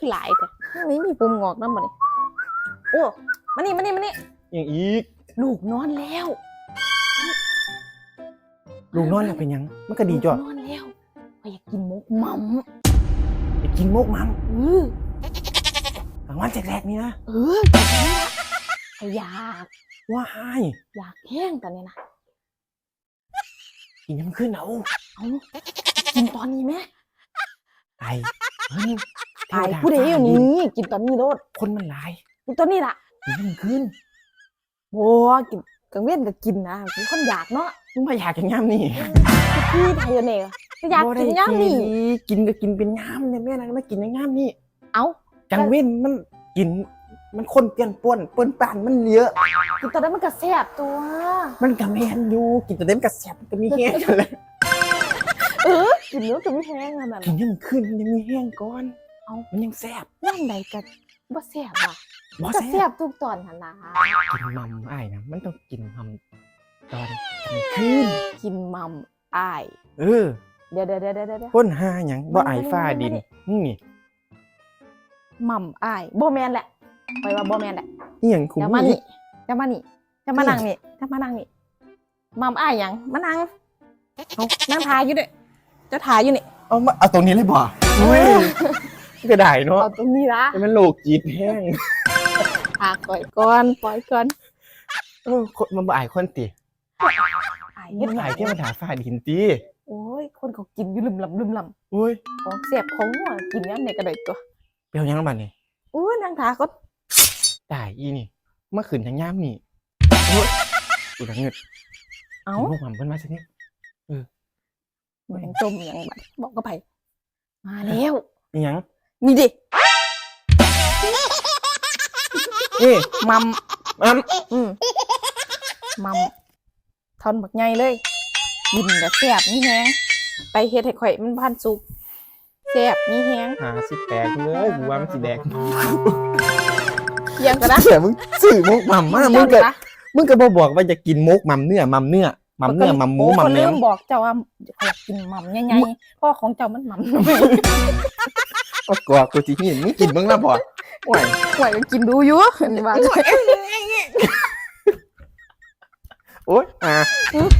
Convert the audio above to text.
คือหลายแต่นี่มีปุ่มงอกน้ำบ่นี่โอ้มานี่มานี่มานี่อย่างอีก ลูกนอนแล้วลูกนอนแล้วเป็นหยัง มันก็ดีจ้ะลูกนอนแล้วข้อยอยากกินหมกมัมไปกินมกมังเออ กลางวันแรกๆนี่นะเออแบบนี้ละข้อยอยากว้ายอยากแห้งตอนนี้นะกินยังขึ้นเอาเอากินตอนนี้ไหมไอเฮ้ย ตายผู้ใดอยู่นี่กินตอนนี้โลดคนมันหลายกินตอนนี้ล่ะกินยังขึ้นโอ้กินกังเว้นก็กินนะกินคนอยากเนาะมึงมาอยากกินย่ำนี่พี่ไทยเนี่ยก็อยากกินย่างนี่กินก็กินเป็นย่ำเนี่ยแม่นะไม่กินอย่างย่ำนี่เอ้าจังเว้นมันกินมันคนเปลี่ยนป่วนเปิ้นป่านมันเยอะกินตอนนั้นมันก็แซ่บตัว มันกับแมนอยู่กินแต่เต็มกระแสบก็มีแห้งกันเลยเออกินแล้วจะไม่แห้งขนาดกินั้นนยังขึ้นยังมีแห้งก่อน เอ้ามันยังแซ่บย่างใดกันบ่แซ่บอะบ่ก็แซ่แซ่บบทุกตอนหั่นล่ะกินมัมอ้ายนะมันต้องกินมัมตอนกลางคืนกินมัมอ้าย เออเดี๋ยวเดี๋ยวเดี๋ยวเดี๋ยวเดี๋ยวพ้นหาหยังบ่มันไอายฟ้ามันดินมันนี่มัมอ้ายบ่แม่นแหละไปว่าบ่แม่นแหละนี่หยังคุ้มจะมานี่จะมานี่จะมานั่งนี่จะมานั่งนี่มัมอ้ายหยังมานั่งเอานั่งทายอยู่เด้อเจะทายอยู่นี่เอามาเอาตรงนี้เลยบ่เฮ้ย ก็ได้เนาะเอาตรงนี้ละแต่มันโลกจีดแห้งทาก่อยก่อนปล่อยก่อนเออคนมันบ่อายคนติอ้ายมัเฮ็ดนหอายยเทวดาฟ้าดินติโอ้ย คนเขากินอยู่ลืมลำลืมลโอ้ยำของเสียบของหัวกินงั้นในกระดอยตัวเปรียวหยังบัดนี่โอ้ยนางทาก็ตายอีนี่เมื่อคืนทั้งย่ามนี่โอ้ยกูละเงิดเอ้าพวกมันเพิ่นมาซะนี่เหมือนจมอย่างบัดบอกก็ไปมาแล้วอีหยัง นี่ดิเอ้ยมัมมัมอืมมัมทอนบักใหญ่เลยกินกับแซ่บนี่แฮงไปเฮ็ดให้ข่อยมันพันสุกแซ่บนี่แฮงหาสิแตกเลยกูว่ามันสิแดกเที่ยงกันนะ เสียมึงซื้อมุกมัมมามึงก็เจ้านะมึงก็บ่บอกว่าจะกินมุกมัมเนื้อมัมเนื้อ มัมเนื้อมัมหมูโอ้มัมคนแหนเริ่มมบอกเจ้าว่าอยากกินมัมใหญ่ๆเพราะของเจ้ามันมัมก็กลัวกูสิเห็นมึงกินมึงละบ่โอ้ยข่อยก็กินดูอยู่อันนี้ว่าโอ๊ยอ่าอืมโอ๊ย